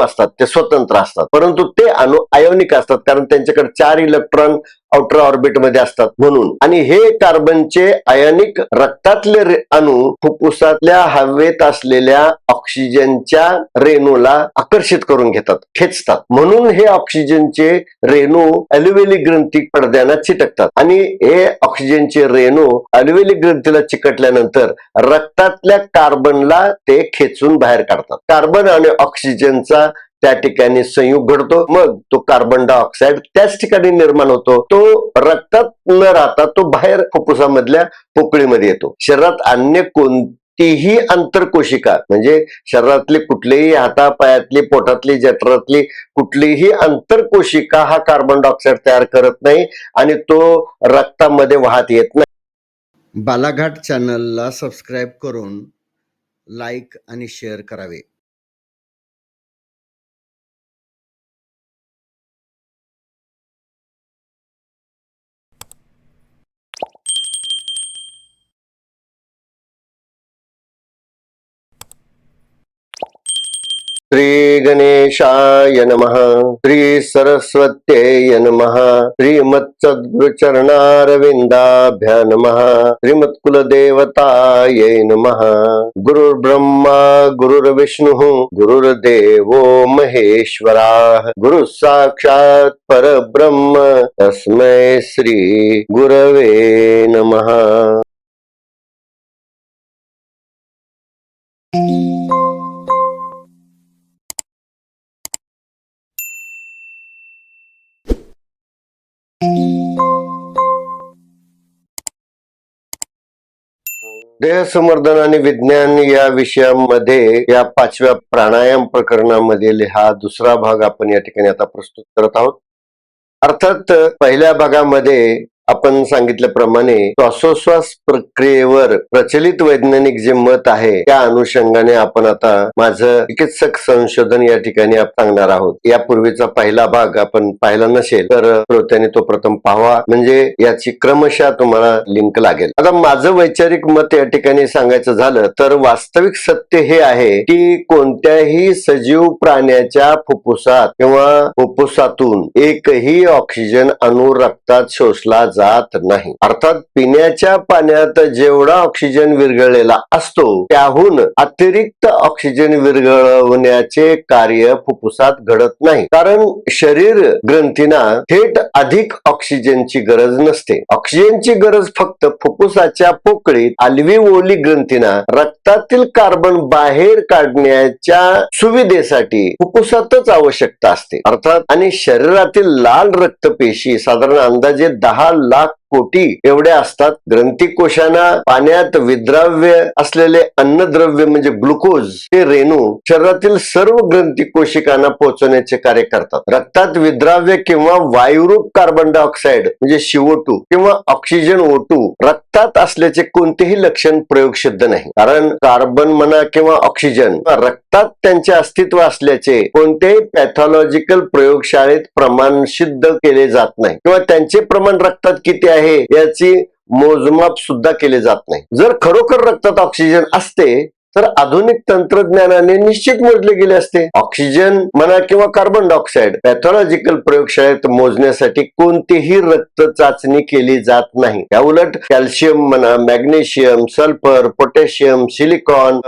असतात ते स्वतंत्र असतात. परंतु ते अणु आयोनिक असतात कारण त्यांच्याकडे चार इलेक्ट्रॉन आउटर ऑर्बिटमध्ये असतात म्हणून. आणि हे कार्बनचे आयनिक रक्तातले अणू अणु फुफ्फुसातल्या हवेत असलेल्या ऑक्सिजनच्या रेणूला आकर्षित करून घेतात खेचतात. म्हणून हे ऑक्सिजनचे रेणू अल्युवेली ग्रंथी पडद्याला चिटकतात. आणि हे ऑक्सिजनचे रेणू अल्युवेली ग्रंथीला चिकटल्यानंतर रक्तातल्या कार्बनला ते खेचून बाहेर काढतात. कार्बन आणि ऑक्सिजनचा त्या ठिकाणी संयुग घडतो मग तो कार्बन डायऑक्साईड त्याच ठिकाणी निर्माण होतो. तो रक्तात न राहता तो बाहेर फुफ्फुसामधल्या पोकळीमध्ये येतो. शरीरात अन्य कोणतीही आंतरकोशिका म्हणजे शरीरातली कुठलीही हातापायातली पोटातली जठरातली कुठलीही आंतरकोशिका हा कार्बन डायऑक्साईड तयार करत नाही आणि तो रक्तामध्ये वाहत येत नाही. बालाघाट चॅनलला सबस्क्राईब करून लाईक आणि शेअर करावे. श्री गणेशाय नमः श्री सरस्वत्यै नमः श्रीमत्सद्गुरुचरणारविन्दाभ्य नमः श्रीमत्कुलदेवतायै नमः गुरुर्ब्रह्मा गुरुर्विष्णुः गुरुर्देवो महेश्वराः गुरुः साक्षात् परब्रह्म तस्मै श्री गुरवे नमः देह संवर्धन आणि विज्ञान या विषयामध्ये या पाचव्या प्राणायाम प्रकरणामधील हा दुसरा भाग आपण या ठिकाणी आता प्रस्तुत करत आहोत. अर्थात पहिल्या भागामध्ये आपण सांगितल्याप्रमाणे श्वासोश्वास प्रक्रियेवर प्रचलित वैज्ञानिक जे मत आहे त्या अनुषंगाने आपण आता माझं चिकित्सक संशोधन या ठिकाणी सांगणार आहोत. यापूर्वीचा पहिला भाग आपण पाहिला नसेल तर श्रोत्याने तो प्रथम पाहावा. म्हणजे याची क्रमशः तुम्हाला लिंक लागेल. आता माझं वैचारिक मत या ठिकाणी सांगायचं झालं तर वास्तविक सत्य हे आहे की कोणत्याही सजीव प्राण्याच्या फुफ्फुसात किंवा फुफ्फुसातून एकही ऑक्सिजन अणु रक्तात शोषला जात नाही. अर्थात पिण्याच्या पाण्यात जेवढा ऑक्सिजन विरघळलेला असतो त्याहून अतिरिक्त ऑक्सिजन विरघळवण्याचे कार्य फुफ्फुसात घडत नाही. कारण शरीर ग्रंथींना थेट अधिक ऑक्सिजनची गरज नसते. ऑक्सिजनची गरज फक्त फुफ्फुसाच्या पोकळीत आलवी ओली ग्रंथींना रक्तातील कार्बन बाहेर काढण्याच्या सुविधेसाठी फुफ्फुसातच आवश्यकता असते. अर्थात आणि शरीरातील लाल रक्तपेशी साधारण अंदाजे दहा লাখ कोटी एवढ्या असतात. ग्रंथी कोशांना पाण्यात विद्राव्य असलेले अन्नद्रव्य म्हणजे ग्लुकोज ते रेणू शरीरातील सर्व ग्रंथी कोशिकांना पोहोचवण्याचे कार्य करतात. रक्तात विद्राव्य किंवा वायुरूप कार्बन डायऑक्साईड म्हणजे शिवोटू किंवा ऑक्सिजन ओटू रक्तात असल्याचे कोणतेही लक्षण प्रयोगसिद्ध नाही. कारण कार्बन म्हणा किंवा ऑक्सिजन रक्तात त्यांचे अस्तित्व असल्याचे कोणत्याही पॅथॉलॉजिकल प्रयोगशाळेत प्रमाण सिद्ध केले जात नाही. किंवा त्यांचे प्रमाण रक्तात किती आहे? याची मोजमाप सुद्धा केले जात नाही. जर खरोखर रक्तात ऑक्सिजन असते तर आधुनिक तंत्रज्ञानाने निश्चित मोजले गेले असते. ऑक्सिजन म्हणा किंवा कार्बन डायऑक्साईड पॅथॉलॉजिकल प्रयोगशाळेत मोजण्यासाठी कोणतीही रक्त चाचणी केली जात नाही. त्या उलट कॅल्शियम म्हणा मॅग्नेशियम सल्फर पोटॅशियम सिलिकॉन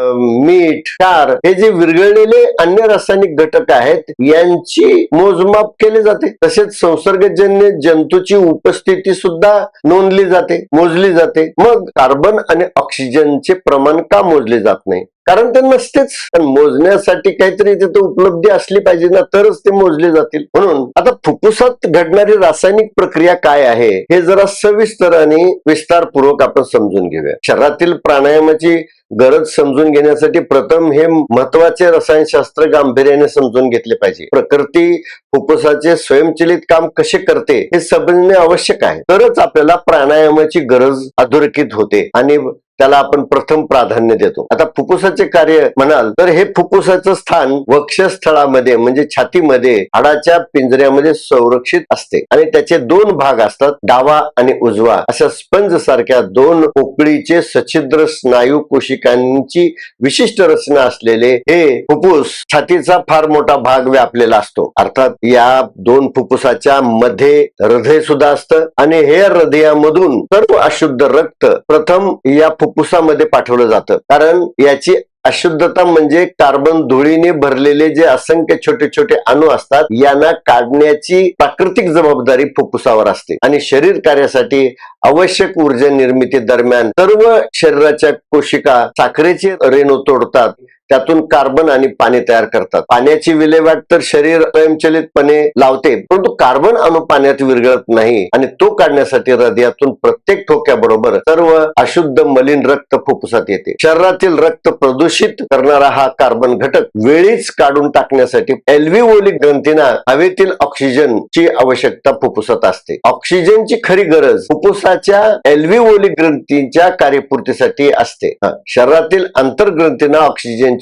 मीठ क्षार हे जे विरघळलेले अन्य रासायनिक घटक आहेत यांची मोजमाप केले जाते. तसेच संसर्गजन्य जंतूची उपस्थिती सुद्धा नोंदली जाते मोजली जाते. मग कार्बन आणि ऑक्सिजनचे प्रमाण का मोजले जात नाही? कारण ते नसतेच. पण मोजण्यासाठी काहीतरी तिथे उपलब्धी असली पाहिजे ना तरच ते मोजले जातील. म्हणून आता फुफ्फुसात घडणारी रासायनिक प्रक्रिया काय आहे हे जरा सविस्तर आणि विस्तारपूर्वक आपण समजून घेऊया. शरीरातील प्राणायामाची गरज समजून घेण्यासाठी प्रथम हे महत्त्वाचे रसायनशास्त्र गांभीर्याने समजून घेतले पाहिजे. प्रकृती फुफ्फुसाचे स्वयंचलित काम कसे करते हे समजणे आवश्यक आहे. तरच आपल्याला प्राणायामाची गरज अधोरेखित होते आणि त्याला आपण प्रथम प्राधान्य देतो. आता फुफ्फुसाचे कार्य म्हणाल तर हे फुफ्फुसाचं स्थान वक्षस्थळामध्ये म्हणजे छातीमध्ये हाडाच्या पिंजऱ्यामध्ये संरक्षित असते. आणि त्याचे दोन भाग असतात डावा आणि उजवा. अशा स्पंज सारख्या दोन पोकळीचे सचिद्र स्नायू कोशिकांची विशिष्ट रचना असलेले हे फुफ्फुस छातीचा फार मोठा भाग व्यापलेला असतो. अर्थात या दोन फुफ्फुसाच्या मध्ये हृदय सुद्धा असतं आणि हे हृदयामधून सर्व अशुद्ध रक्त प्रथम या फुफ्फुसामध्ये पाठवलं जातं. कारण याची अशुद्धता म्हणजे कार्बन धुळीने भरलेले जे असंख्य छोटे छोटे अणू असतात यांना काढण्याची प्राकृतिक जबाबदारी फुफ्फुसावर असते. आणि शरीर कार्यासाठी आवश्यक ऊर्जा निर्मिती दरम्यान सर्व शरीराच्या कोशिका साखरेचे रेणू तोडतात. त्यातून कार्बन आणि पाणी तयार करतात. पाण्याची विल्हेवाट तर शरीर स्वयंचलितपणे लावते परंतु कार्बन अणु पाण्यात विरघळत नाही आणि तो काढण्यासाठी हृदयातून प्रत्येक ठोक्याबरोबर सर्व अशुद्ध मलिन रक्त फुफ्फुसात येते. शरीरातील रक्त प्रदूषित करणारा हा कार्बन घटक वेळीच काढून टाकण्यासाठी एल्व्हिओलिक ग्रंथींना हवेतील ऑक्सिजनची आवश्यकता फुफ्फुसात असते. ऑक्सिजनची खरी गरज फुफ्फुसाच्या एल्व्हिओलिक ग्रंथींच्या कार्यपूर्तीसाठी असते. हा, शरीरातील आंतरग्रंथींना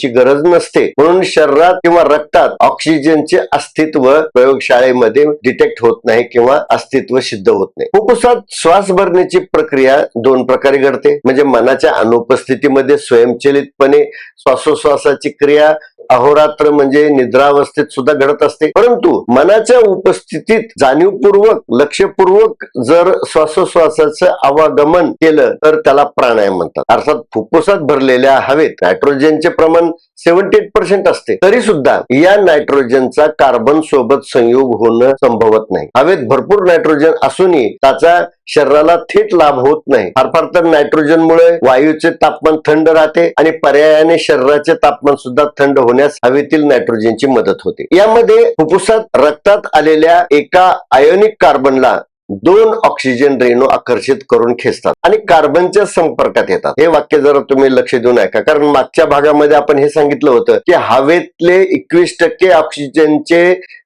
ऑक्सिजनची गरज नसते. म्हणून शरीरात किंवा रक्तात ऑक्सिजनचे अस्तित्व प्रयोगशाळेमध्ये डिटेक्ट होत नाही किंवा अस्तित्व सिद्ध होत नाही. फुफ्फुसात श्वास भरण्याची प्रक्रिया दोन प्रकारे घडते. म्हणजे मनाच्या अनुपस्थितीमध्ये स्वयंचलितपणे श्वासोश्वासाची क्रिया अहोरात्र म्हणजे निद्रावस्थेत सुद्धा घडत असते. परंतु मनाच्या उपस्थितीत जाणीवपूर्वक लक्षपूर्वक जर श्वासोश्वासाचं आवागमन केलं तर त्याला प्राणायाम म्हणतात. अर्थात फुफ्फुसात भरलेल्या हवेत नायट्रोजनचे प्रमाण सेव्हन्टी एट पर्सेंट असते. तरी सुद्धा या नायट्रोजनचा कार्बन सोबत संयोग होणं संभवत नाही. हवेत भरपूर नायट्रोजन असूनही त्याचा शरीराला थेट लाभ होत नाही. फार फार तर नायट्रोजनमुळे वायूचे तापमान थंड राहते आणि पर्यायाने शरीराचे तापमान सुद्धा थंड होण्यास हवेतील नायट्रोजनची मदत होते. यामध्ये फुफ्फुसात रक्तात आलेल्या एका आयोनिक कार्बनला दोन ऑक्सिजन रेणू आकर्षित करून खेचतात आणि कार्बनच्या संपर्कात येतात. हे वाक्य जरा तुम्ही लक्ष देऊन ऐका कारण मागच्या भागामध्ये आपण हे सांगितलं होतं की हवेतले एकवीस टक्के ऑक्सिजनचे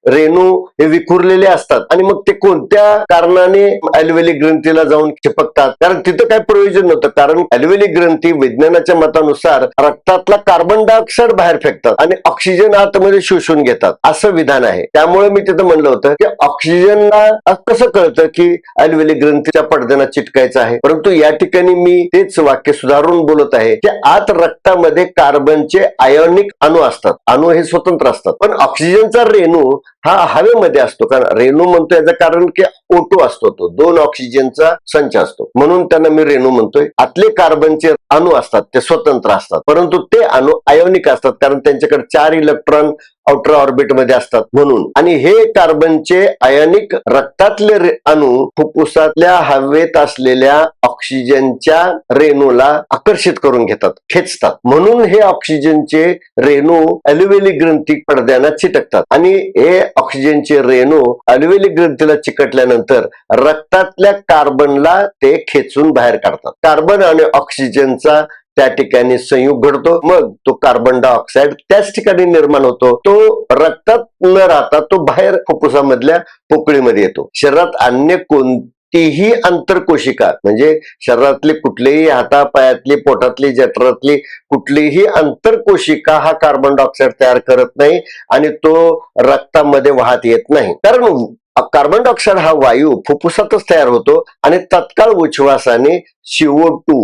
रेणू हे विखुरलेले असतात आणि मग ते कोणत्या कारणाने अल्वेली ग्रंथीला जाऊन चिपकतात? कारण तिथं काय प्रयोजन नव्हतं कारण अल्वेली ग्रंथी विज्ञानाच्या मतानुसार रक्तातला कार्बन डायऑक्साईड बाहेर फेकतात आणि ऑक्सिजन आतमध्ये शोषून घेतात. असं विधान आहे. त्यामुळे मी तिथं म्हणलं होतं की ऑक्सिजनला कसं कळतं? की अल्वेलिक ग्रंथीच्या पडद्याना चिटकायचं आहे. परंतु या ठिकाणी मी तेच वाक्य सुधारून बोलत आहे की आत रक्तामध्ये कार्बनचे आयोनिक अणू असतात. अणू हे स्वतंत्र असतात. पण ऑक्सिजनचा रेणू हा हवेमध्ये असतो. कारण रेणू म्हणतो याचं कारण की ओटो असतो तो. दोन ऑक्सिजनचा संच असतो. म्हणून त्यांना मी रेणू म्हणतोय. आतले कार्बनचे अणू असतात ते स्वतंत्र असतात. परंतु ते अणू आयोनिक असतात कारण त्यांच्याकडे चार इलेक्ट्रॉन आउटर ऑर्बिटमध्ये असतात म्हणून. आणि हे कार्बनचे आयोनिक रक्तातले अणू फुफ्फुसातल्या हवेत असलेल्या ऑक्सिजनच्या रेणूला आकर्षित करून घेतात खेचतात. म्हणून हे ऑक्सिजनचे रेणू अल्युवेली ग्रंथी पडद्याला चिटकतात. आणि हे ऑक्सिजनचे रेणू अल्युवेली ग्रंथीला चिकटल्यानंतर रक्तातल्या कार्बनला ते खेचून बाहेर काढतात. कार्बन आणि ऑक्सिजनचा त्या ठिकाणी संयुग घडतो. मग तो कार्बन डायऑक्साईड त्याच ठिकाणी निर्माण होतो. तो रक्तात न राहता तो बाहेर फुफ्फुसामधल्या पोकळीमध्ये येतो. शरीरात अन्य कोणतीही आंतरकोशिका म्हणजे शरीरातली कुठलीही हातापायातली पोटातली जठरातली कुठलीही आंतरकोशिका हा कार्बन डायऑक्साईड तयार करत नाही आणि तो रक्तामध्ये वाहत येत नाही. कारण कार्बन डायऑक्साईड हा वायू फुफ्फुसातच तयार होतो आणि तत्काळ उच्छ्वासाने सीओ टू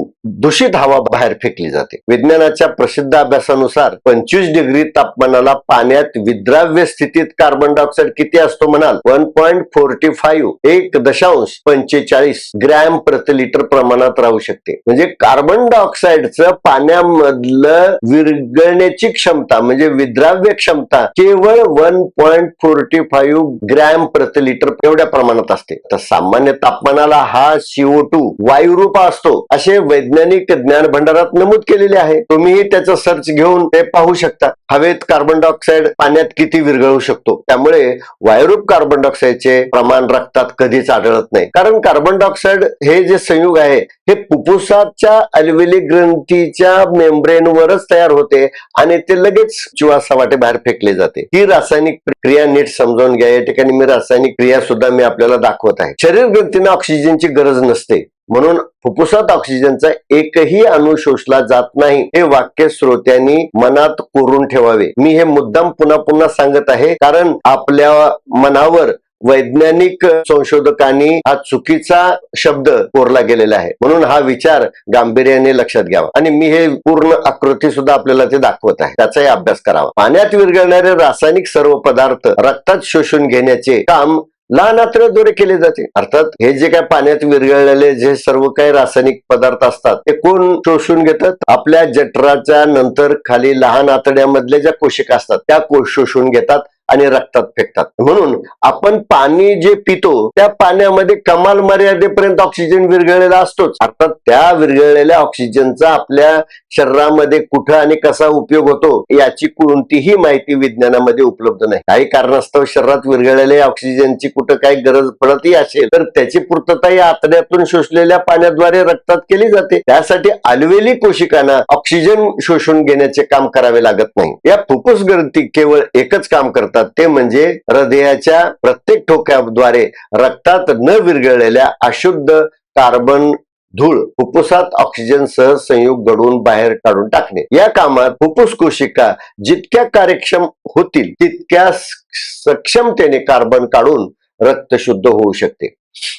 दूषित हवा बाहेर फेकली जाते. विज्ञानाच्या प्रसिद्ध अभ्यासानुसार पंचवीस डिग्री तापमानाला पाण्यात विद्राव्य स्थितीत कार्बन डायऑक्साईड किती असतो म्हणाल? वन पॉईंट फोर्टी फाईव्ह एक दशांश पंचेचाळीस ग्रॅम प्रति लिटर प्रमाणात राहू शकते. म्हणजे कार्बन डायऑक्साईडचं पाण्यामधलं विरघळण्याची क्षमता म्हणजे विद्राव्य क्षमता केवळ one point forty five gram प्रति लिटर एवढ्या प्रमाणात असते. तर सामान्य तापमानाला हा सीओ टू वायुरूप असतो. असे वैज्ञानिक ज्ञान भंडारात नमूद केलेले आहे. तुम्हीही त्याचं सर्च घेऊन ते पाहू शकता. हवेत कार्बन डायऑक्साईड पाण्यात किती विरघळू शकतो. त्यामुळे वायुरूप कार्बन डायऑक्साईडचे प्रमाण रक्तात कधीच आढळत नाही. कारण कार्बन डायऑक्साईड हे जे संयुग आहे हे फुफ्फुसाच्या अल्वेली ग्रंथीच्या मेम्ब्रेनवरच तयार होते आणि ते लगेच जीवासावाटे बाहेर फेकले जाते. ही रासायनिक प्रक्रिया नीट समजावून घ्या. या ठिकाणी मी रासायनिक क्रिया सुद्धा मी आपल्याला दाखवत आहे. शरीर ग्रंथींना ऑक्सिजनची गरज नसते. म्हणून फुफ्फुसात ऑक्सिजनचा एकही अणु शोषला जात नाही. हे वाक्य श्रोत्यांनी मनात कोरून ठेवावे. मी हे मुद्दाम पुन्हा पुन्हा सांगत आहे. कारण आपल्या मनावर वैज्ञानिक संशोधकांनी हा चुकीचा शब्द कोरला गेलेला आहे. म्हणून हा विचार गांभीर्याने लक्षात घ्यावा. आणि मी हे पूर्ण आकृती सुद्धा आपल्याला ते दाखवत आहे. त्याचाही अभ्यास करावा. पाण्यात विरघळणारे रासायनिक सर्व पदार्थ रक्तात शोषून घेण्याचे काम लहान आतड्याद्वारे केले जाते. अर्थात हे जे काय पाण्यात विरघळलेले जे सर्व काही रासायनिक पदार्थ असतात ते कोण शोषून घेतात? आपल्या जठराच्या नंतर खाली लहान आतड्यामधले ज्या कोशिका असतात त्या कोश शोषून घेतात. आणि रक्तात फेकतात. म्हणून आपण पाणी जे पितो त्या पाण्यामध्ये कमाल मर्यादेपर्यंत ऑक्सिजन विरघळलेला असतोच. अर्थात त्या विरघळलेल्या ऑक्सिजनचा आपल्या शरीरामध्ये कुठं आणि कसा उपयोग होतो याची कोणतीही माहिती विज्ञानामध्ये उपलब्ध नाही. काही कारणास्तव शरीरात विरघळलेल्या ऑक्सिजनची कुठं काही गरज पडतही असेल तर त्याची पूर्तता या आतड्यातून शोषलेल्या पाण्याद्वारे रक्तात केली जाते. त्यासाठी आलवेली कोशिकांना ऑक्सिजन शोषून घेण्याचे काम करावे लागत नाही. या फुफ्फुस ग्रंथी केवळ एकच काम करतात. ते म्हणजे हृदयाच्या प्रत्येक ठोक्याद्वारे रक्तात न विरघळलेल्या अशुद्ध कार्बन धूळ फुफ्फुसात ऑक्सिजन सह संयुग घडवून बाहेर काढून टाकणे. या कामात फुफ्फुस कोशिका जितक्या कार्यक्षम होतील तितक्या सक्षमतेने कार्बन काढून रक्त शुद्ध होऊ शकते.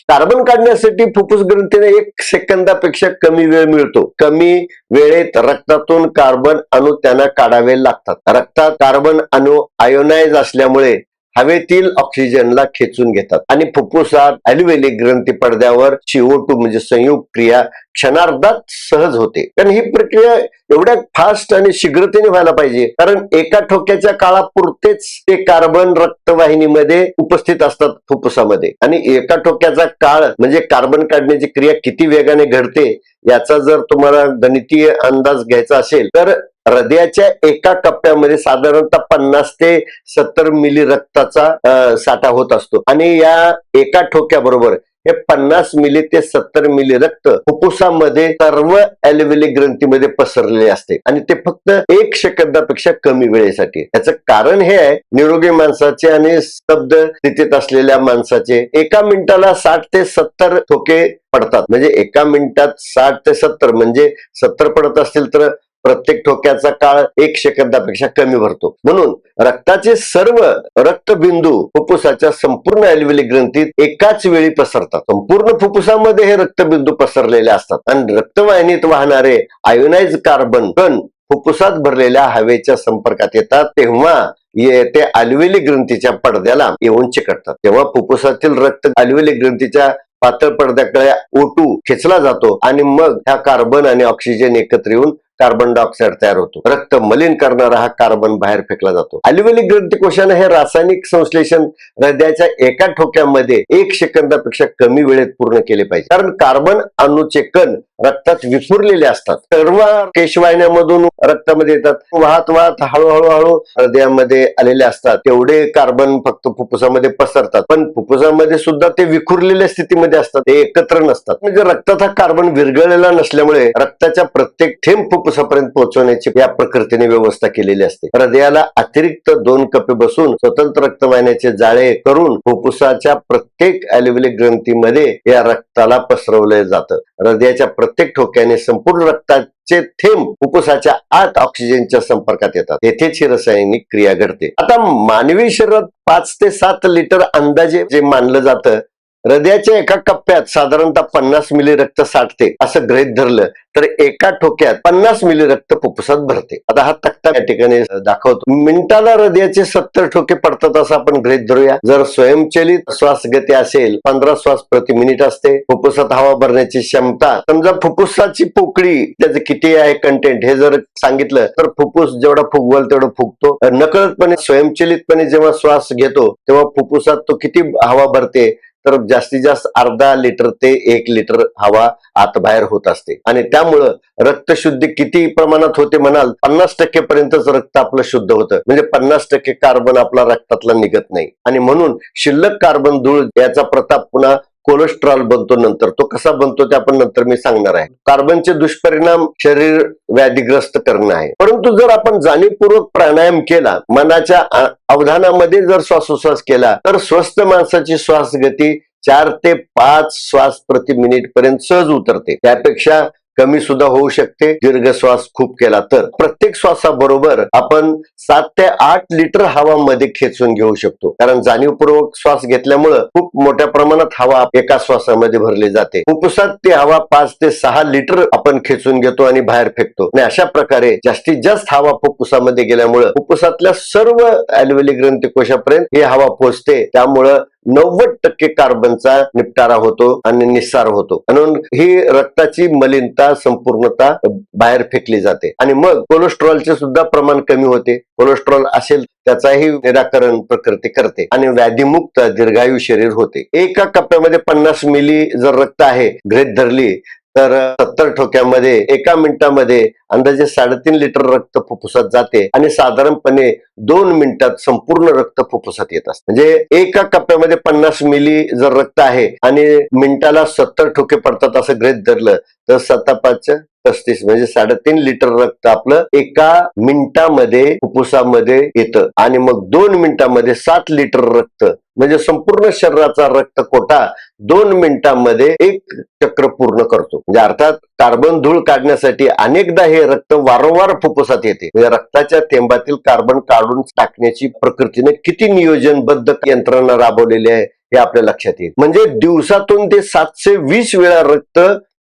कार्बन काढण्यासाठी फुफ्फुस ग्रंथीने एक सेकंदापेक्षा कमी वेळ मिळतो. कमी वेळेत रक्तातून कार्बन अणू त्यांना काढावे लागतात. रक्तात कार्बन अणू आयोनाइज असल्यामुळे हवेतील ऑक्सिजनला खेचून घेतात. आणि फुफ्फुसात अल्वेली ग्रंथी पडद्यावर CO2 म्हणजे संयुग क्रिया क्षणार्धात सहज होते. कारण ही प्रक्रिया एवढ्या फास्ट आणि शीघ्रतेने व्हायला पाहिजे. कारण एका ठोक्याच्या काळापुरतेच ते कार्बन रक्तवाहिनीमध्ये उपस्थित असतात फुफ्फुसामध्ये आणि एका ठोक्याचा काळ म्हणजे कार्बन काढण्याची क्रिया किती वेगाने घडते याचा जर तुम्हाला गणितीय अंदाज घ्यायचा असेल तर हृदयाच्या एका कप्प्यामध्ये साधारणतः पन्नास ते सत्तर मिली रक्ताचा साठा होत असतो. आणि या एका ठोक्याबरोबर हे पन्नास मिली ते सत्तर मिली रक्त फुफ्फुसामध्ये सर्व अल्वेली ग्रंथीमध्ये पसरलेले असते. आणि ते फक्त एक सेकंदापेक्षा कमी वेळेसाठी. याचं कारण हे आहे निरोगी माणसाचे आणि स्तब्ध स्थितीत असलेल्या माणसाचे एका मिनिटाला साठ ते सत्तर ठोके पडतात. म्हणजे एका मिनिटात साठ ते सत्तर म्हणजे सत्तर पडत असतील तर प्रत्येक ठोक्याचा काळ एक सेकंदापेक्षा कमी भरतो. म्हणून रक्ताचे सर्व रक्तबिंदू फुफ्फुसाच्या संपूर्ण अल्वेली ग्रंथीत एकाच वेळी पसरतात. संपूर्ण फुफ्फुसामध्ये हे रक्तबिंदू पसरलेले असतात. आणि रक्तवाहिनीत वाहणारे आयोनाइज कार्बन कण फुफ्फुसात भरलेल्या हवेच्या संपर्कात येतात. तेव्हा ये- ते अल्वेली ग्रंथीच्या पडद्याला येऊन चिकटतात. तेव्हा फुफ्फुसातील रक्त अल्वेली ग्रंथीच्या पातळ पडद्याकडे ओटू खेचला जातो. आणि मग ह्या कार्बन आणि ऑक्सिजन एकत्र येऊन कार्बन डायऑक्साईड तयार होतो. रक्त मलिन करणारा हा कार्बन बाहेर फेकला जातो. अल्युमिनिक ग्रंथकोशाने हे रासायनिक संश्लेषण हृदयाच्या एका ठोक्यामध्ये एक सेकंदापेक्षा कमी वेळेत पूर्ण केले पाहिजे. कारण कार्बन अणूचे कण रक्तात विखुरलेले असतात. सर्व केशवाहिन्यामधून रक्तामध्ये येतात. वाहत वाहत हळूहळू हळू हृदयामध्ये आलेले असतात. तेवढे कार्बन फक्त फुफ्फुसामध्ये पसरतात. पण फुफ्फुसामध्ये सुद्धा ते विखुरलेल्या स्थितीमध्ये असतात. ते एकत्र नसतात. म्हणजे रक्तात हा कार्बन विरघळलेला नसल्यामुळे रक्ताच्या प्रत्येक थेंब फुफ्फुसापर्यंत पोहोचवण्याची या प्रकृतीने व्यवस्था केलेली असते. हृदयाला अतिरिक्त दोन कपे बसून स्वतंत्र रक्तवाहिन्याचे जाळे करून फुफ्फुसाच्या प्रत्येक अल्वेलिक ग्रंथीमध्ये या रक्ताला पसरवलं जातं. हृदयाच्या प्रत्येक ठोक्याने संपूर्ण रक्ताचे थेंब फुफ्फुसाच्या आत ऑक्सिजनच्या संपर्कात येतात. येथेच ही रासायनिक क्रिया घडते. आता मानवी शरीरात पाच ते सात लिटर अंदाजे जे मानलं जातं हृदयाच्या एका कप्प्यात साधारणतः पन्नास मिली रक्त साठते असं गृहीत धरलं तर एका ठोक्यात पन्नास मिली रक्त फुफ्फुसात भरते. आता हा तक्ता या ठिकाणी दाखवतो. मिनिटाला हृदयाचे सत्तर ठोके पडतात असं आपण गृहीत धरूया. जर स्वयंचलित श्वास गती असेल पंधरा श्वास प्रति मिनिट असते. फुफ्फुसात हवा भरण्याची क्षमता समजा फुफ्फुसाची पोकळी त्याचं किती आहे कंटेंट हे जर सांगितलं तर फुफ्फुस जेवढा फुगवल तेवढं फुगतो. नकळतपणे स्वयंचलितपणे जेव्हा श्वास घेतो तेव्हा फुफ्फुसात तो किती हवा भरते तर जास्तीत जास्त अर्धा लिटर ते एक लिटर हवा आत बाहेर होत असते. आणि त्यामुळं रक्तशुद्धी किती प्रमाणात होते म्हणाल पन्नास टक्के पर्यंतच रक्त आपलं शुद्ध होतं. म्हणजे पन्नास टक्के कार्बन आपला रक्तातला निघत नाही. आणि म्हणून शिल्लक कार्बन धूळ याचा प्रताप पुन्हा कोलेस्ट्रॉल बनतो नंतर. तो कसा बनतो ते आपण नंतर मी सांगणार आहे. कार्बनचे दुष्परिणाम शरीर व्याधीग्रस्त करणं आहे. परंतु जर आपण जाणीवपूर्वक प्राणायाम केला मनाच्या अवधानामध्ये जर श्वासोश्वास केला तर स्वस्थ माणसाची श्वास गती चार ते पाच श्वास प्रति मिनिट पर्यंत सहज उतरते. त्यापेक्षा कमी सुद्धा होऊ शकते. दीर्घ श्वास खूप केला तर. प्रत्येक श्वासाबरोबर आपण सात ते आठ लिटर हवा मध्ये खेचून घेऊ शकतो. कारण जाणीवपूर्वक श्वास घेतल्यामुळं खूप मोठ्या प्रमाणात हवा एका श्वासामध्ये भरली जाते. फुफ्फुसात ती हवा पाच ते सहा लिटर आपण खेचून घेतो आणि बाहेर फेकतो. आणि अशा प्रकारे जास्तीत जास्त हवा फुफ्फुसामध्ये गेल्यामुळं फुफ्फुसातल्या सर्व अॅल्वेली ग्रंथी कोशापर्यंत ही हवा पोहोचते. त्यामुळं नव्वद टक्के कार्बनचा निपटारा होतो आणि निस्सार होतो. म्हणून ही रक्ताची मलिनता संपूर्णता बाहेर फेकली जाते. आणि मग कोलेस्ट्रॉलचे सुद्धा प्रमाण कमी होते. कोलेस्ट्रॉल असेल त्याचाही निराकरण प्रकृती करते आणि व्याधीमुक्त दीर्घायू शरीर होते. एका कप्प्यामध्ये पन्नास मिली जर रक्त आहे ग्रेत धरली तर सत्तर ठोक्यामध्ये एका मिनिटामध्ये अंदाजे साडेतीन लिटर रक्त फुफ्फुसात जाते आणि साधारणपणे दोन मिनिटात संपूर्ण रक्त फुफ्फुसात येत असते. म्हणजे एका कप्प्यामध्ये पन्नास मिली जर रक्त आहे आणि मिनिटाला सत्तर ठोके पडतात असं ग्रेत धरलं तर सत्ता पाच पस्तीस म्हणजे साडेतीन लिटर रक्त आपलं एका मिनिटामध्ये फुफ्फुसामध्ये येतं. आणि मग दोन मिनिटामध्ये सात लिटर रक्त म्हणजे संपूर्ण शरीराचा रक्त कोटा दोन मिनिटांमध्ये एक चक्र पूर्ण करतो. म्हणजे अर्थात कार्बन धूळ काढण्यासाठी अनेकदा हे रक्त वारंवार फुफ्फुसात येते. म्हणजे रक्ताच्या थेंबातील कार्बन काढून टाकण्याची प्रकृतीने किती नियोजनबद्ध यंत्रणा राबवलेली आहे हे आपल्या लक्षात येईल. म्हणजे दिवसातून ते सातशे वीस वेळा रक्त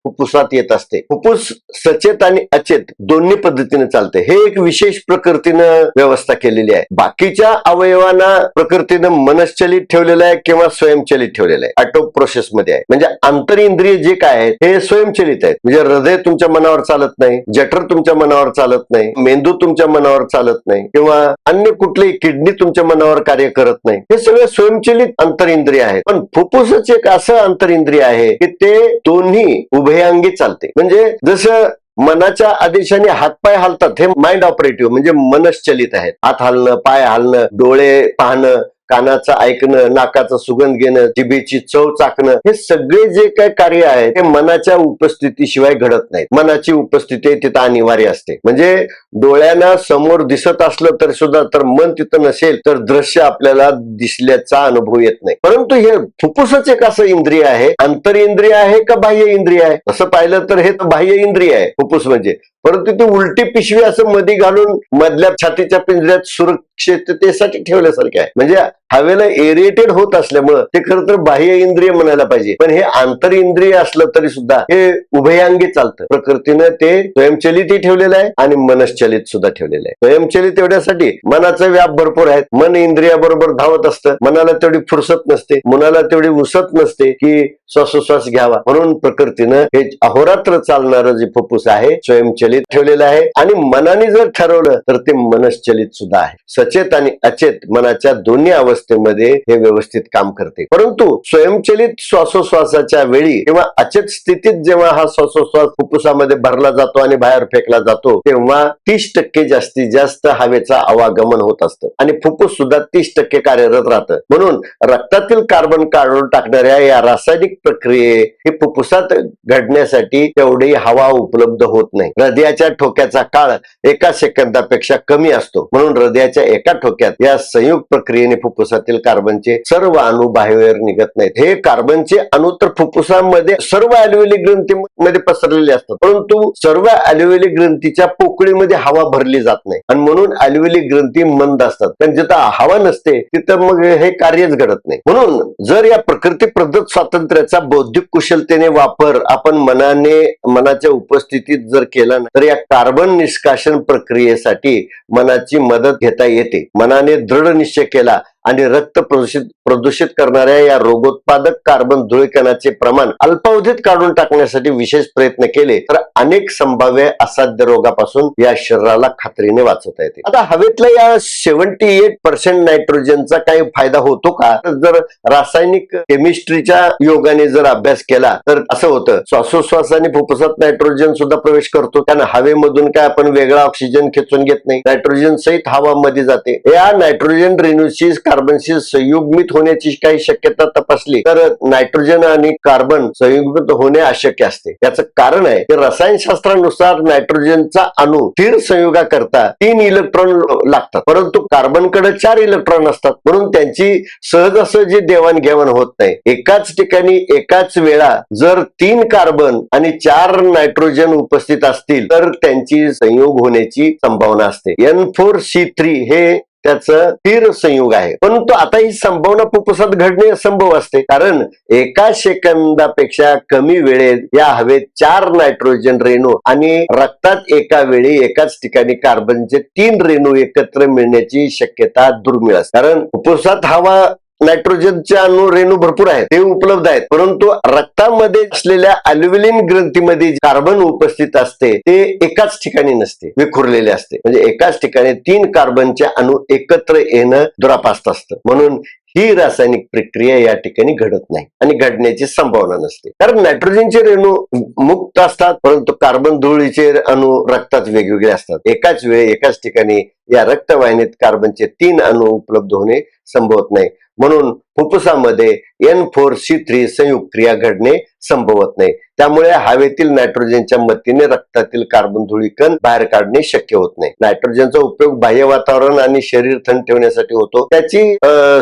फुफ्फुसात येत असते. फुफ्फुस सचेत आणि अचेत दोन्ही पद्धतीने चालते. हे एक विशेष प्रकृतीनं व्यवस्था केलेली आहे. बाकीच्या अवयवांना प्रकृतीनं मनश्चलित ठेवलेलं आहे किंवा स्वयंचलित ठेवलेलं आहे. ऑटो प्रोसेस मध्ये आहे. म्हणजे आंतरिंद्रिय जे काय आहेत हे स्वयंचलित आहेत. म्हणजे हृदय तुमच्या मनावर चालत नाही जठर तुमच्या मनावर चालत नाही मेंदू तुमच्या मनावर चालत नाही किंवा अन्य कुठलीही किडनी तुमच्या मनावर कार्य करत नाही. हे सगळे स्वयंचलित अंतरिंद्रिय आहेत. पण फुफ्फुसच एक असं अंतरिंद्रिय आहे की ते दोन्ही उभे उभयांगी चालते. म्हणजे जसं मनाच्या आदेशाने हातपाय हालतात हे माइंड ऑपरेटिव्ह म्हणजे मनश्चलित आहेत. हात हालणं पाय हालणं डोळे पाहणं कानाचं ऐकणं नाकाचा सुगंध घेणं जिभेची चव चाकणं हे सगळे जे काही कार्य आहे ते मनाच्या उपस्थितीशिवाय घडत नाहीत. मनाची उपस्थिती तिथं अनिवार्य असते. म्हणजे डोळ्यांना समोर दिसत असलं तर सुद्धा तर मन तिथं नसेल तर दृश्य आपल्याला दिसल्याचा अनुभव येत नाही. परंतु हे फुफ्फुसच एक असं इंद्रिय आहे. अंतरिंद्रिय आहे का बाह्य इंद्रिय आहे? असं पाहिलं तर हे तर बाह्य इंद्रिय आहे फुफ्फुस म्हणजे. परंतु ती उलटी पिशवी असं मधी घालून मधल्या छातीच्या पिंजऱ्यात क्षेत्र त्यासाठी ठेवल्यासारखे आहे. म्हणजे हवेला एरिएटेड होत असल्यामुळं ते खरं तर बाह्य इंद्रिय म्हणायला पाहिजे. पण हे आंतर इंद्रिय असलं तरी सुद्धा हे उभयांगी चालतं. प्रकृतीनं ते स्वयंचलितही ठेवलेलं आहे आणि मनश्चलित सुद्धा ठेवलेलं आहे. स्वयंचलित एवढ्यासाठी मनाचा व्याप भरपूर आहेत. मन इंद्रियाबरोबर धावत असतं. मनाला तेवढी फुरसत नसते. मनाला तेवढी उसत नसते की श्वासोश्वास घ्यावा. म्हणून प्रकृतीनं हे अहोरात्र चालणारं जे फुफ्फुस आहे स्वयंचलित ठेवलेलं आहे. आणि मनाने जर ठरवलं तर ते मनश्चलित सुद्धा आहे. सचेत आणि अचेत मनाच्या दोन्ही अवस्थेमध्ये हे व्यवस्थित काम करते. परंतु स्वयंचलित श्वासोश्वासाच्या वेळी किंवा अचेत स्थितीत जेव्हा हा श्वासोश्वास फुफ्फुसामध्ये भरला जातो आणि बाहेर फेकला जातो तेव्हा तीस टक्के जास्तीत जास्त हवेचा आवागमन होत असतं. आणि फुफ्फुस सुद्धा तीस टक्के कार्यरत राहतं. म्हणून रक्तातील कार्बन काढून टाकणाऱ्या या रासायनिक प्रक्रिये ही फुफ्फुसात घडण्यासाठी तेवढी हवा उपलब्ध होत नाही. हृदयाच्या ठोक्याचा काळ एका सेकंदापेक्षा कमी असतो. म्हणून हृदयाच्या एका ठोक्यात या संयुक्त प्रक्रियेने फुफ्फुसातील कार्बनचे सर्व अणु बाहेर निघत नाहीत. हे कार्बनचे अणु तर फुफ्फुसामध्ये सर्व अल्वेली ग्रंथीमध्ये पसरलेले असतात. परंतु सर्व अल्वेली ग्रंथीच्या पोकळीमध्ये हवा भरली जात नाही. आणि म्हणून अल्वेली ग्रंथी मंद असतात. कारण जिथं हवा नसते तिथं मग हे कार्यच घडत नाही. म्हणून जर या प्रकृती प्रदत्त स्वातंत्र्याचा बौद्धिक कुशलतेने वापर आपण मनाने मनाच्या उपस्थितीत जर केला ना तर या कार्बन निष्काशन प्रक्रियेसाठी मनाची मदत घेता येते. मनाने दृढ निश्चय केला आणि रक्त प्रदूषित प्रदूषित करणाऱ्या या रोगोत्पादक कार्बन धुळीकणाचे प्रमाण अल्पावधीत काढून टाकण्यासाठी विशेष प्रयत्न केले तर अनेक संभाव्य असाध्य रोगापासून या शरीराला खात्रीने वाचवता येते. आता हवेतल्या या सेव्हन्टी एट पर्सेंट नायट्रोजनचा काही फायदा होतो का? जर रासायनिक केमिस्ट्रीच्या योगाने जर अभ्यास केला तर असं होतं श्वासोश्वास आणि फुफ्फुसात नायट्रोजन सुद्धा प्रवेश करतो कारण हवेमधून काय आपण वेगळा ऑक्सिजन खेचून घेत नाही. नायट्रोजन सहित हवा मध्ये जाते. या नायट्रोजन रेणूची कार्बनशी संयुग्मित होण्याची काही शक्यता तपासली तर नायट्रोजन आणि कार्बन संयुग्मित होणे अशक्य असते. याचं कारण आहे की रसायनशास्त्रानुसार नायट्रोजनचा अणु स्थिर संयुगा करता तीन इलेक्ट्रॉन लागतात. परंतु कार्बनकडे चार इलेक्ट्रॉन असतात. म्हणून त्यांची सहजासहजी देवाणघेवाण होत नाही. एकाच ठिकाणी एकाच वेळा जर तीन कार्बन आणि चार नायट्रोजन उपस्थित असतील तर त्यांची संयोग होण्याची संभावना असते. एन फोर सी थ्री हे त्याचं स्थिर संयोग आहे. परंतु आता ही संभावना फुफ्फुसात घडणे असंभव असते. कारण एका सेकंदापेक्षा कमी वेळेत या हवेत चार नायट्रोजन रेणू आणि रक्तात एका वेळी एकाच ठिकाणी कार्बनचे तीन रेणू एकत्र मिळण्याची शक्यता दुर्मिळ असते. कारण फुफ्फुसात हवा नायट्रोजनचे अणू रेणू भरपूर आहेत. ते उपलब्ध आहेत. परंतु रक्तामध्ये असलेल्या अल्युमिनियम ग्रंथीमध्ये जे कार्बन उपस्थित असते ते एकाच ठिकाणी नसते विखुरलेले असते. म्हणजे एकाच ठिकाणी तीन कार्बनचे अणू एकत्र येणं दुरापास्त असतं. म्हणून ही रासायनिक प्रक्रिया या ठिकाणी घडत नाही आणि घडण्याची संभावना नसते. कारण नायट्रोजनचे रेणू मुक्त असतात परंतु कार्बन धुळीचे अणू रक्तात वेगवेगळे असतात. एकाच वेळी एकाच ठिकाणी या रक्तवाहिनीत कार्बनचे तीन अणू उपलब्ध होणे संभवत नाही. म्हणून फुफ्फुसामध्ये एन फोर सी थ्री संयुक्त क्रिया घडणे संभवत नाही. त्यामुळे हवेतील नायट्रोजनच्या मदतीने रक्तातील कार्बन धुळीकण बाहेर काढणे शक्य होत नाही. नायट्रोजनचा उपयोग बाह्य वातावरण आणि शरीर थंड ठेवण्यासाठी होतो. त्याची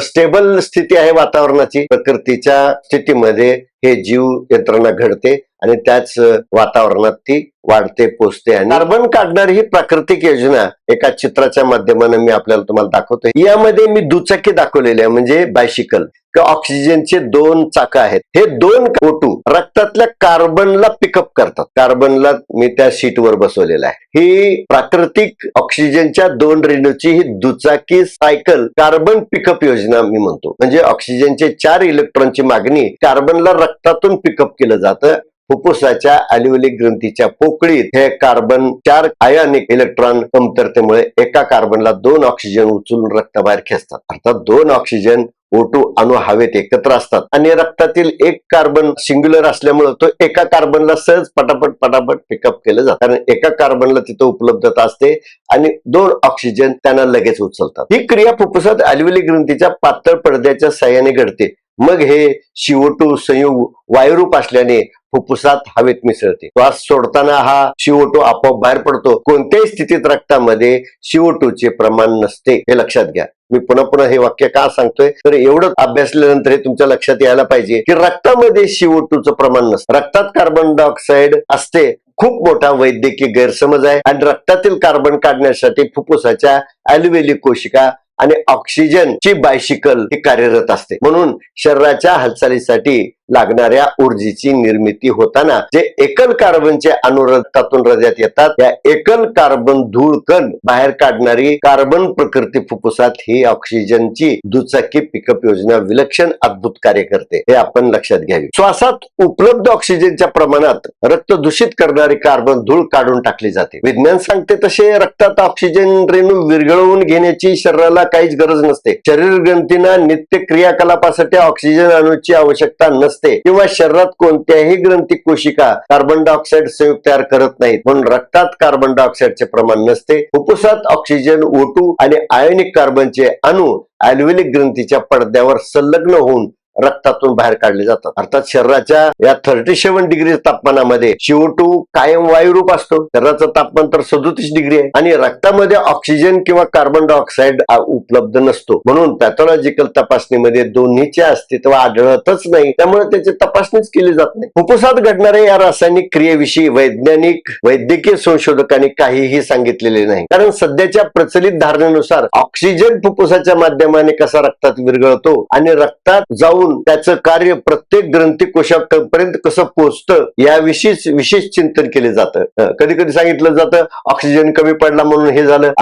स्टेबल स्थिती आहे वातावरणाची. प्रकृतीच्या स्थितीमध्ये हे जीव यंत्रणा घडते आणि त्याच वातावरणात ती वाढते पोचते आणि कार्बन काढणारी ही प्राकृतिक योजना एका चित्राच्या माध्यमाने मी आपल्याला तुम्हाला दाखवतो यामध्ये मी दुचाकी दाखवलेली आहे म्हणजे बायसिकल किंवा ऑक्सिजनचे दोन चाक आहेत. हे दोन ओटू रक्तातल्या कार्बनला पिकअप करतात. कार्बनला मी त्या सीटवर बसवलेलं आहे. ही प्राकृतिक ऑक्सिजनच्या दोन रेणूची ही दुचाकी सायकल कार्बन पिकअप योजना मी म्हणतो. म्हणजे ऑक्सिजनचे चार इलेक्ट्रॉनची मागणी कार्बनला रक्तातून पिकअप केलं जातं. फुफ्फुसाच्या अलिवली ग्रंथीच्या पोकळीत हे कार्बन चार आयनिक इलेक्ट्रॉन कमतरतेमुळे एका कार्बनला दोन ऑक्सिजन उचलून रक्ताबाहेर खेचतात. अर्थात दोन ऑक्सिजन ओटू अणू हवेत एकत्र असतात. आणि रक्तातील एक कार्बन सिंग्युलर असल्यामुळे तो एका कार्बनला सहज पटापट पटापट पिकअप केलं जातं. कारण एका कार्बनला तिथं उपलब्धता असते आणि दोन ऑक्सिजन त्यांना लगेच उचलतात. ही क्रिया फुफ्फुसात अलिवली ग्रंथीच्या पातळ पडद्याच्या साह्याने घडते. मग हे शिओटू संयुग वायुरूप असल्याने फुफ्फुसात हवेत मिसळते. श्वास सोडताना हा शिओटू आपोआप बाहेर पडतो. कोणत्याही स्थितीत रक्तामध्ये शिओटूचे प्रमाण नसते हे लक्षात घ्या. मी पुन्हा पुन्हा हे वाक्य का सांगतोय? तर एवढं अभ्यासल्यानंतर हे तुमच्या लक्षात यायला पाहिजे की रक्तामध्ये शिओटूचं प्रमाण नसतं. रक्तात कार्बन डायऑक्साईड असते. खूप मोठा वैद्यकीय गैरसमज आहे. आणि रक्तातील कार्बन काढण्यासाठी फुफ्फुसाच्या अल्वेली कोशिका आणि ऑक्सिजनची बायसिकल ही कार्यरत असते. म्हणून शरीराच्या हालचालीसाठी लागणाऱ्या ऊर्जेची निर्मिती होताना जे एकल कार्बनचे अणु रजात येतात या एकल कार्बन धूळ कण बाहेर काढणारी कार्बन प्रकृती फुफ्फुसात ही ऑक्सिजनची दुचाकी पिकअप योजना विलक्षण अद्भुत कार्य करते. हे आपण लक्षात घ्यावे. श्वासात उपलब्ध ऑक्सिजनच्या प्रमाणात रक्त दूषित करणारी कार्बन धूळ काढून टाकली जाते. विज्ञान सांगते तसे रक्तात ऑक्सिजन रेणू विरघळवून घेण्याची शरीराला काहीच गरज नसते. शरीर ग्रंथींना नित्य क्रियाकलापासाठी ऑक्सिजन अणूची आवश्यकता नसते. किंवा शरीरात कोणत्याही ग्रंथी कोशिका कार्बन डायऑक्साईड संयुग तयार करत नाहीत. म्हणून रक्तात कार्बन डायऑक्साईडचे प्रमाण नसते. फुफ्फुसात ऑक्सिजन ओटू आणि आयोनिक कार्बनचे अणू अल्व्हिलिक ग्रंथीच्या पडद्यावर संलग्न होऊन रक्तातून बाहेर काढले जातात. अर्थात शरीराच्या या थर्टी सेव्हन डिग्री तापमानामध्ये टू कायम वायुरूप असतो. शरीराचं तापमान तर सदोतीस डिग्री आहे. आणि रक्तामध्ये ऑक्सिजन किंवा कार्बन डायऑक्साईड उपलब्ध नसतो. म्हणून पॅथॉलॉजिकल तपासणीमध्ये दोन्हीचे अस्तित्व आढळतच नाही. त्यामुळे त्याची तपासणीच केली जात नाही. फुफ्फुसात घडणाऱ्या या रासायनिक क्रियेविषयी वैज्ञानिक वैद्यकीय संशोधकांनी काहीही सांगितलेले नाही. कारण सध्याच्या प्रचलित धारणेनुसार ऑक्सिजन फुफ्फुसाच्या माध्यमाने कसा रक्तात विरघळतो आणि रक्तात जाऊन त्याचं कार्य प्रत्येक ग्रंथी कोशापर्यंत कसं पोहोचतं याविषयीच विशेष चिंतन केले जातं. कधी कधी सांगितलं जातं ऑक्सिजन कमी पडला म्हणून हे झालं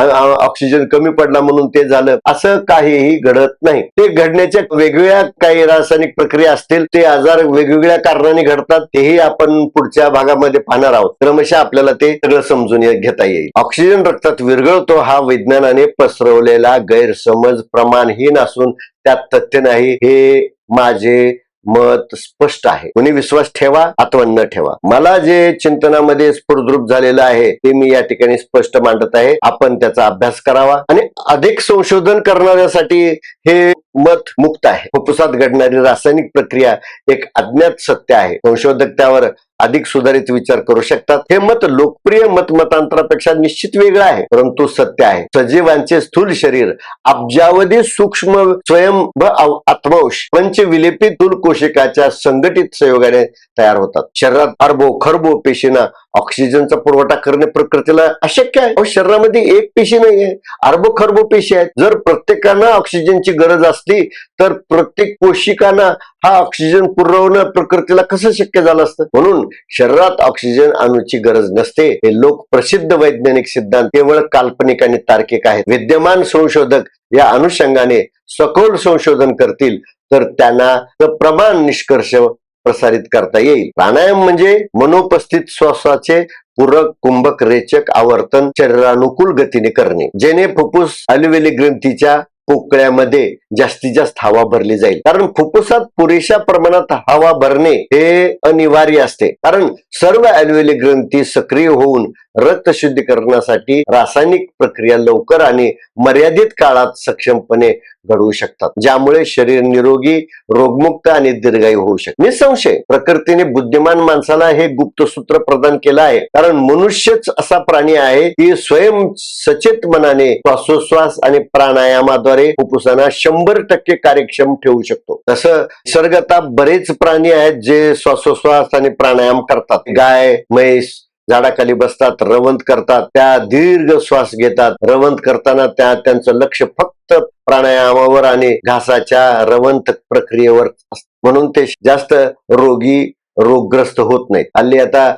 ऑक्सिजन कमी पडला म्हणून ते झालं. असं काहीही घडत नाही. ते घडण्याच्या वेगवेगळ्या काही रासायनिक प्रक्रिया असतील ते आजार वेगवेगळ्या कारणाने घडतात तेही आपण पुढच्या भागामध्ये पाहणार आहोत. क्रमशः आपल्याला ते सगळं समजून घेता येईल. ऑक्सिजन रक्तात विरघळतो हा विज्ञानाने पसरवलेला गैरसमज प्रमाणहीन असून त्यात तथ्य नाही. हे माझे मत स्पष्ट आहे. कोणी विश्वास ठेवा अथवा न ठेवा. मला जे चिंतनामध्ये स्फुरद्रूप झालेलं आहे ते मी या ठिकाणी स्पष्ट मांडत आहे. आपण त्याचा अभ्यास करावा आणि अधिक संशोधन करणाऱ्यासाठी हे मत मुक्त आहे. फुफ्फुसात घडणारी रासायनिक प्रक्रिया एक अज्ञात सत्य आहे. संशोधक त्यावर अधिक सुधारित विचार करू शकतात. हे मत लोकप्रिय मतमतांतरापेक्षा निश्चित वेगळं आहे परंतु सत्य आहे. सजीवांचे स्थूल शरीर अब्जावधी सूक्ष्म स्वयं व आव- आत्मवश स्थूल कोशिकाच्या संघटित संयोगाने तयार होतात. शरीरात अर्बो खरबो पेशींना ऑक्सिजनचा पुरवठा करणे प्रकृतीला अशक्य आहे. शरीरामध्ये एक पेशी नाहीये अर्बो खरबो पेशी आहेत. जर प्रत्येकांना ऑक्सिजनची गरज असते तर प्रत्येक कोशिकांना हा ऑक्सिजन पुरवणं प्रकृतीला कसं शक्य झालं असतं? म्हणून शरीरात ऑक्सिजन अणूची गरज नसते. हे लोक प्रसिद्ध वैज्ञानिक सिद्धांत केवळ काल्पनिक आणि तार्किक आहेत. विद्यमान संशोधक या अनुषंगाने सखोल संशोधन करतील तर त्यांना प्रमाण निष्कर्ष प्रसारित करता येईल. प्राणायाम म्हणजे मनोपस्थित श्वासाचे पूरक कुंभक रेचक आवर्तन शरीरानुकूल गतीने करणे जेणे फुफ्फुस अलिवेली ग्रंथीच्या पोकळ्यामध्ये जास्तीत जास्त हवा भरली जाईल. कारण फुफ्फुसात पुरेशा प्रमाणात हवा भरणे हे अनिवार्य असते. कारण सर्व अल्वेली ग्रंथी सक्रिय होऊन रक्त शुद्धीकरणासाठी रासायनिक प्रक्रिया लवकर आणि मर्यादित काळात सक्षमपणे घडवू शकतात ज्यामुळे शरीर निरोगी रोगमुक्त आणि दीर्घायू होऊ शकते. निसंशय प्रकृतीने बुद्धिमान माणसाला हे गुप्त सूत्र प्रदान केलं आहे कारण मनुष्यच असा प्राणी आहे की स्वयं सचेत मनाने श्वासोश्वास आणि प्राणायामाद्वारे फुफ्फुसांना शंभर टक्के कार्यक्षम ठेवू शकतो. तसं निसर्गता बरेच प्राणी आहेत जे श्वासोश्वास आणि प्राणायाम करतात. गाय म्हैस झाडाखाली बसतात रवंत करतात त्या दीर्घ श्वास घेतात. रवंत करताना त्या त्यांचं लक्ष फक्त प्राणायामावर आणि घासाच्या रवंत प्रक्रियेवर असतं. म्हणून ते जास्त रोगी रोगग्रस्त होत नाहीत. हल्ली आता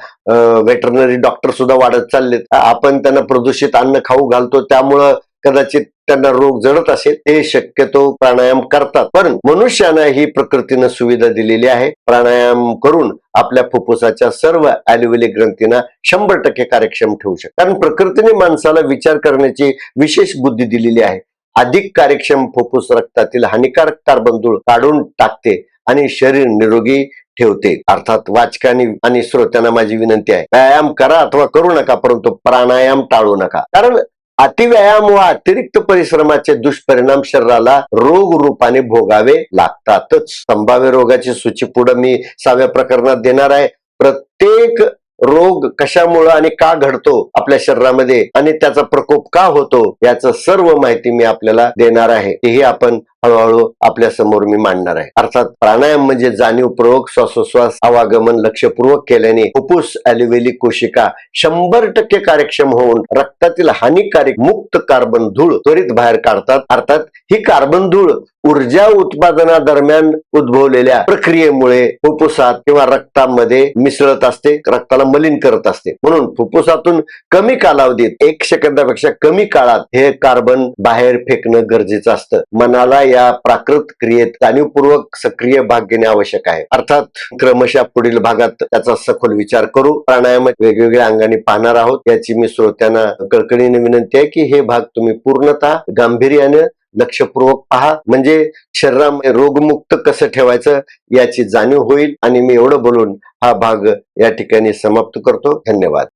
वेटरनरी डॉक्टर सुद्धा वाढत चाललेत. आपण त्यांना प्रदूषित अन्न खाऊ घालतो त्यामुळं कदाचित त्यांना रोग जडत असेल ते शक्यतो प्राणायाम करतात. पण मनुष्याने ही प्रकृतीनं सुविधा दिलेली आहे. प्राणायाम करून आपल्या फुफ्फुसाच्या सर्व अॅल्युवेलिक ग्रंथींना शंभर टक्के कार्यक्षम ठेवू शकतात. कारण प्रकृतीने माणसाला विचार करण्याची विशेष बुद्धी दिलेली आहे. अधिक कार्यक्षम फुफ्फुस रक्तातील हानिकारक कार्बन काढून टाकते आणि शरीर निरोगी ठेवते. अर्थात वाचकांनी आणि श्रोत्यांना माझी विनंती आहे व्यायाम करा अथवा करू नका परंतु प्राणायाम टाळू नका. कारण अतिव्यायाम व अतिरिक्त परिश्रमाचे दुष्परिणाम शरीराला रोग रूपाने भोगावे लागतातच. संभाव्य रोगाची सूची पुढे मी सहाव्या प्रकरणात देणार आहे. प्रत्येक रोग कशामुळं आणि का घडतो आपल्या शरीरामध्ये आणि त्याचा प्रकोप का होतो याचं सर्व माहिती मी आपल्याला देणार आहे. तेही आपण हळूहळू आपल्यासमोर मी मांडणार आहे. अर्थात प्राणायाम म्हणजे जाणीवपूर्वक श्वासोश्वास आवागमन लक्षपूर्वक केल्याने फुफ्फुस अॅल्युवेलिक कोशिका शंभर टक्के कार्यक्षम होऊन रक्तातील हानिकारक मुक्त कार्बन धूळ त्वरित बाहेर काढतात. अर्थात ही कार्बन धूळ ऊर्जा उत्पादनादरम्यान उद्भवलेल्या प्रक्रियेमुळे फुफ्फुसात किंवा रक्तामध्ये मिसळत असते रक्ताला मलिन करत असते. म्हणून फुफ्फुसातून कमी कालावधीत एक सेकंदापेक्षा कमी काळात हे कार्बन बाहेर फेकणं गरजेचं असतं. मनाला या प्राकृत क्रियेत जाणीवपूर्वक सक्रिय भाग घेणे आवश्यक आहे. अर्थात क्रमशः पुढील भागात त्याचा सखोल विचार करू. प्राणायामात वेगवेगळ्या अंगाने पाहणार आहोत. याची मी श्रोत्यांना कळकळीने विनंती आहे की हे भाग तुम्ही पूर्णतः गांभीर्याने लक्षपूर्वक पहा. म्हणजे शरीरामध्ये रोगमुक्त कसं ठेवायचं याची जाणीव होईल आणि मी एवढं बोलून हा भाग या ठिकाणी समाप्त करतो. धन्यवाद.